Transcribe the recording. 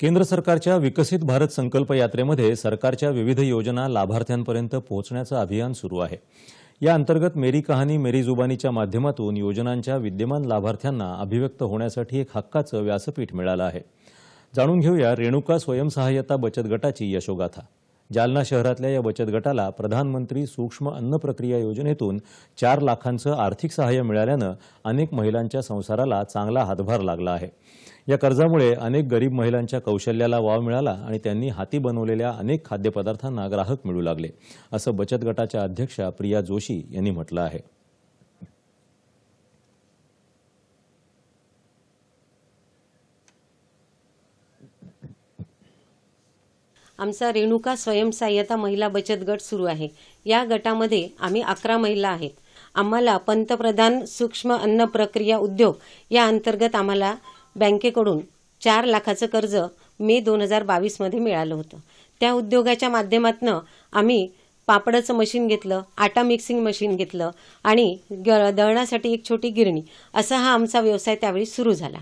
केंद्र सरकारच्या विकसित भारत संकल्प यात्रेमध्ये सरकारच्या विविध योजना लाभार्थ्यांपर्यंत पोहोचण्याचं अभियान सुरू आहे. या अंतर्गत मेरी कहाणी मेरी जुबानीच्या माध्यमातून योजनांच्या विद्यमान लाभार्थ्यांना अभिव्यक्त होण्यासाठी एक हक्काचं व्यासपीठ मिळालं आहे. जाणून घेऊया रेणुका स्वयंसहाय्यता बचत गटाची यशोगाथा. जालना शहरातल्या या बचत गटाला प्रधानमंत्री सूक्ष्म अन्न प्रक्रिया योजनेतून चार लाखांचं आर्थिक सहाय्य मिळाल्यानं अनेक महिलांच्या संसाराला चांगला हातभार लागला आहे. या कर्जामुळे अनेक गरीब महिलांच्या कौशल्याला वाव मिळाला आणि त्यांनी हाती बनवलेल्या अनेक खाद्यपदार्थांना ग्राहक मिळू लागले असं बचत गटाच्या अध्यक्षा प्रिया जोशी यांनी म्हटलं आहे. आमचा रेणुका स्वयंसहाय्यता महिला बचत गट सुरू आहे. या गटामध्ये आम्ही अकरा महिला आहेत. आम्हाला पंतप्रधान सूक्ष्म अन्न प्रक्रिया उद्योग या अंतर्गत आम्हाला बँकेकडून चार लाखाचं कर्ज मे दोन हजार बावीसमध्ये मिळालं होतं. त्या उद्योगाच्या माध्यमातून आम्ही पापडाचं मशीन घेतलं आटा मिक्सिंग मशीन घेतलं आणि ग दळणासाठी एक छोटी गिरणी असा हा आमचा व्यवसाय त्यावेळी सुरू झाला.